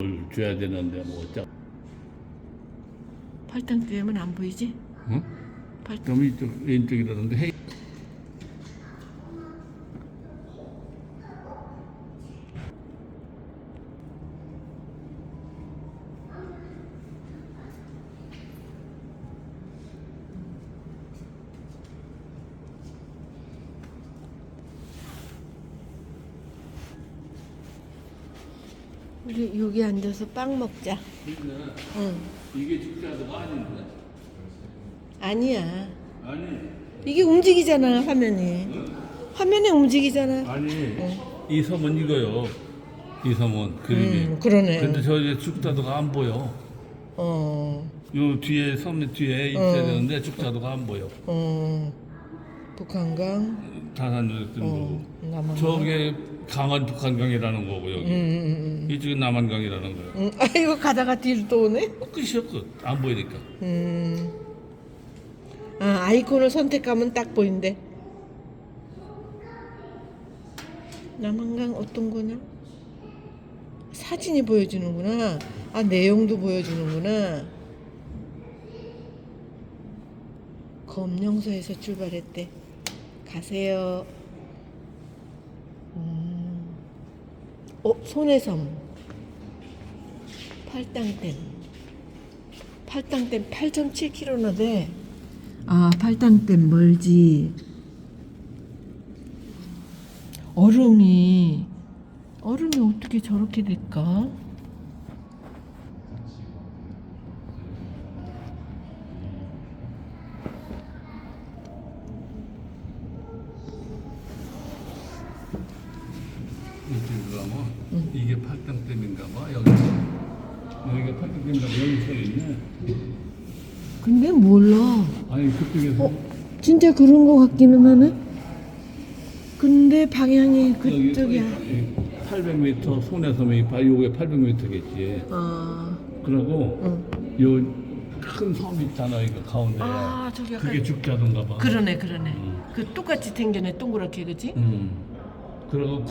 뭘 줘야 되는데 뭐 어쩌 팔당 때문안 보이지? 응? 팔 그럼 이쪽 왼쪽이라는데 해 우리 여기 앉아서 빵 먹자. 응. 이게 축자도가 아닌데 아니야. 아니 이게 움직이잖아 화면이. 화면이 움직이잖아. 아니 이 섬은 이거요 이 섬은 그림이 음, 그러네. 근데 저 이제 축자도가 안 보여 어, 요 뒤에 섬 뒤에 있어야 되는데 축자도가 안 보여 어, 북한강, 등 어, 남한강. 저게 강한 북한강이라는 거고 여기 음, 음, 이쪽이 남한강이라는 거예요 음. 음. 아 이거 가다가 뒤로 또 오네. 끝이요 끝안 보이니까 음. 아 아이콘을 선택하면 딱 보인대. 남한강 어떤 거냐? 사진이 보여주는구나. 아 내용도 보여주는구나. 검령소에서 출발했대. 가세요. 음. 어 손해섬. 팔당댐. 팔당댐 8.7km나 돼. 아, 팔당댐 멀지. 얼음이 얼음이 어떻게 저렇게 될까? 이쪽으로 가면 이게 팔당댐인가 봐 여기 여기가 팔당댐인가 봐 여기 서 있네 근데 몰라. 아니 그쪽에서 어, 진짜 그런 거 같기는 하네. 근데 방향이 여기 그쪽이야. 800m 손해섬이 바 요게 800m겠지 아, 그러고 응. 요 큰 섬 있잖아 이거 가운데 아, 저기 약간 그게 죽자던가 봐 그러네, 그러네. 그 똑같이 생겨네, 동그랗게, 그지? 음. 그리고